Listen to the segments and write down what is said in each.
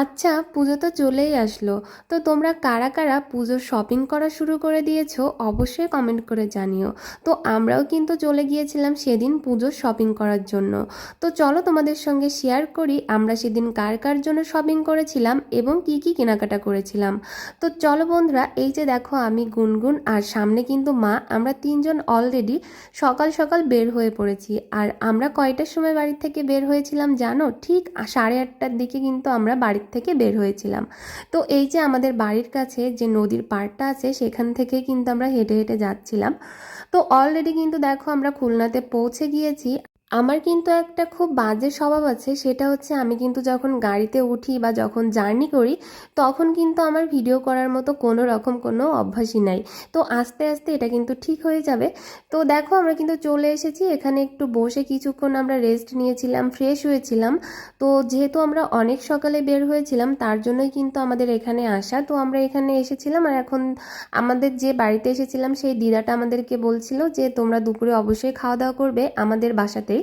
আচ্ছা পুজো তো চলেই আসলো। তো তোমরা কারা কারা পুজোর শপিং করা শুরু করে দিয়েছ অবশ্যই কমেন্ট করে জানিও। তো আমরাও কিন্তু চলে গিয়েছিলাম সেদিন পুজোর শপিং করার জন্য। তো চলো তোমাদের সঙ্গে শেয়ার করি আমরা সেদিন কার কার জন্য শপিং করেছিলাম এবং কি কি কেনাকাটা করেছিলাম। তো চলো বন্ধুরা, এই যে দেখো আমি গুনগুন আর সামনে কিন্তু মা, আমরা তিনজন অলরেডি সকাল সকাল বের হয়ে পড়েছি। আর আমরা কয়টার সময় বাড়ি থেকে বের হয়েছিলাম জানো? ঠিক সাড়ে আটটার দিকে কিন্তু আমরা বাড়ির থেকে বের হয়েছিলাম। তো এই যে আমাদের বাড়ির কাছে যে নদীর পাড়টা আছে, সেখান থেকে কিন্তু আমরা হেঁটে হেঁটে যাচ্ছিলাম। তো অলরেডি কিন্তু দেখো আমরা খুলনাতে পৌঁছে গিয়েছি। আমার কিন্তু একটা খুব বাজে স্বভাব আছে, সেটা হচ্ছে আমি কিন্তু যখন গাড়িতে উঠি বা যখন জার্নি করি, তখন কিন্তু আমার ভিডিও করার মতো কোনো রকম কোনো অভ্যাসই নাই। তো আস্তে আস্তে এটা কিন্তু ঠিক হয়ে যাবে। তো দেখো আমরা কিন্তু চলে এসেছি, এখানে একটু বসে কিছুক্ষণ আমরা রেস্ট নিয়েছিলাম ফ্রেশ হয়েছিলাম। তো যেহেতু আমরা অনেক সকালে বের হয়েছিলাম, তার জন্যই কিন্তু আমাদের এখানে আসা। তো আমরা এখানে এসেছিলাম আর এখন আমাদের যে বাড়িতে এসেছিলাম, সেই দিদাটা আমাদেরকে বলছিল যে তোমরা দুপুরে অবশ্যই খাওয়া দাওয়া করবে আমাদের বাসাতেই।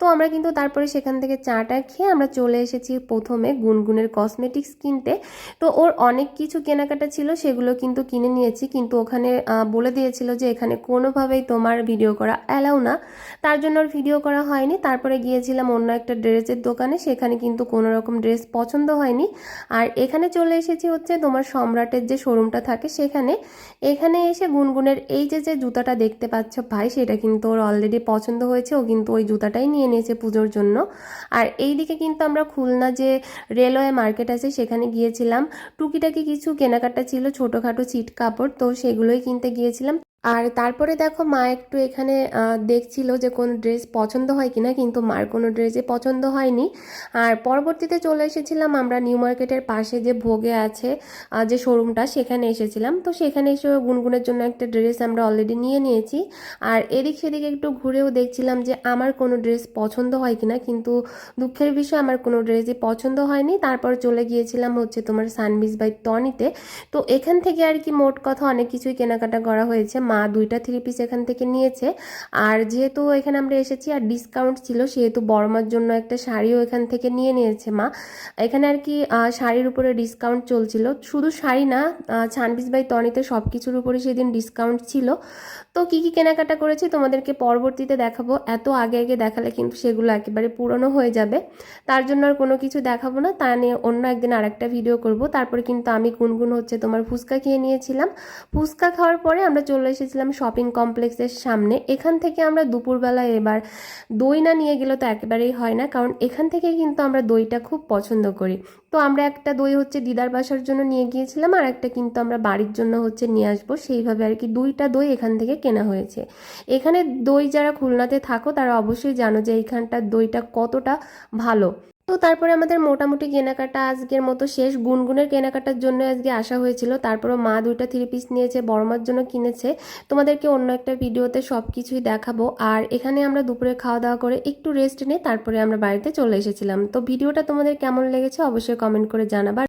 তো আমরা কিন্তু তারপরে সেখান থেকে চাটা খেয়ে আমরা চলে এসেছি প্রথমে গুনগুনের কসমেটিক্স কিনতে। তো ওর অনেক কিছু কেনাকাটা ছিল, সেগুলো কিন্তু কিনে নিয়েছি। কিন্তু ওখানে বলে দিয়েছিল যে এখানে কোনোভাবেই তোমার ভিডিও করা অ্যালাউ না। তার জন্য ওর ভিডিও করা হয়নি। তারপরে গিয়েছিলাম অন্য একটা ড্রেসের দোকানে। সেখানে কিন্তু কোনো রকম ড্রেস পছন্দ হয়নি। আর এখানে চলে এসেছি হচ্ছে তোমার সম্রাটের যে শোরুমটা থাকে সেখানে। এখানে এসে গুনগুনের এই যে যে জুতাটা দেখতে পাচ্ছ ভাই, সেটা কিন্তু ওর অলরেডি পছন্দ হয়েছে। ও কিন্তু ওই জুতাটাই নিয়ে নিয়েছে পুজোর জন্য। আর এই দিকে কিন্তু আমরা খুলনা যে রেলওয়ে মার্কেট আছে, সেখানে গিয়েছিলাম। টুকিটাকি কিছু কেনাকাটা ছিল, ছোটোখাটো চিট কাপড়, তো সেগুলোই কিনতে গিয়েছিলাম। আর তারপরে দেখো মা একটু এখানে দেখছিল যে কোন ড্রেস পছন্দ হয় কিনা, কিন্তু মার কোনো ড্রেসে পছন্দ হয়নি। আর পরবর্তীতে চলে এসেছিলাম আমরা নিউ মার্কেটের পাশে যে ভোগে আছে যে শোরুমটা, সেখানে এসেছিলাম। তো সেখানে এসে গুনগুনের জন্য একটা ড্রেস আমরা অলরেডি নিয়ে নিয়েছি। আর এদিক সেদিক একটু ঘুরেও দেখছিলাম যে আমার কোনো ড্রেস পছন্দ হয় কিনা, কিন্তু দুঃখের বিষয় আমার কোনো ড্রেসই পছন্দ হয়নি। তারপর চলে গিয়েছিলাম হচ্ছে তোমার সানবিজ বাই টনিতে। তো এখান থেকে আর কি মোট কথা অনেক কিছুই কেনাকাটা করা হয়েছে। মা দুইটা থ্রি পিস এখান থেকে নিয়েছে। আর যেহেতু এখানে আমরা এসেছি আর ডিসকাউন্ট ছিল, সেহেতু বড়মার জন্য একটা শাড়িও এখান থেকে নিয়ে নিয়েছে মা। এখানে আর কি শাড়ির উপরে ডিসকাউন্ট চলছিল। শুধু শাড়ি না ছানবিস বাই তনিতে সব কিছুর উপরে সেদিন ডিসকাউন্ট ছিল। তো কি কি কেনাকাটা করেছি তোমাদেরকে পরবর্তীতে দেখাবো। এত আগে আগে দেখালে কিন্তু সেগুলো একেবারে পুরনো হয়ে যাবে। তার জন্য আর কোনো কিছু দেখাবো না। তা নিয়ে অন্য একদিন আরেকটা ভিডিও করব। তারপরে কিন্তু আমি গুনগুন হচ্ছে তোমার ফুচকা খেয়ে নিয়েছিলাম। ফুচকা খাওয়ার পরে আমরা চলে এসেছিলাম শপিং কমপ্লেক্সের সামনে। এখান থেকে আমরা দুপুরবেলা এবার দই না নিয়ে গেলে তো একেবারেই হয় না, কারণ এখান থেকে কিন্তু আমরা দইটা খুব পছন্দ করি। তো আমরা একটা দই হচ্ছে দিদার বাসার জন্য নিয়ে গিয়েছিলাম, আর একটা কিন্তু আমরা বাড়ির জন্য হচ্ছে নিয়ে আসব। সেইভাবে আর কি দুইটা দই এখান থেকে কেনা হয়েছে। এখানে দই যারা খুলনাতে থাকো, তারা অবশ্যই জানো যে এইখানটার দইটা কতটা ভালো। তো তারপরে আমাদের মোটামুটি কেনাকাটা আজকের মতো শেষ। গুনগুনের কেনাকাটার জন্য আজকে আসা হয়েছিল। তারপরে মা দুইটা থ্রি পিস নিয়েছে বড়মার জন্য কিনেছে। তোমাদেরকে অন্য একটা ভিডিওতে সব কিছুই দেখাবো। আর এখানে আমরা দুপুরে খাওয়া দাওয়া করে একটু রেস্ট নিয়ে তারপরে আমরা বাড়িতে চলে এসেছিলাম। তো ভিডিওটা তোমাদের কেমন লেগেছে অবশ্যই কমেন্ট করে জানাবা।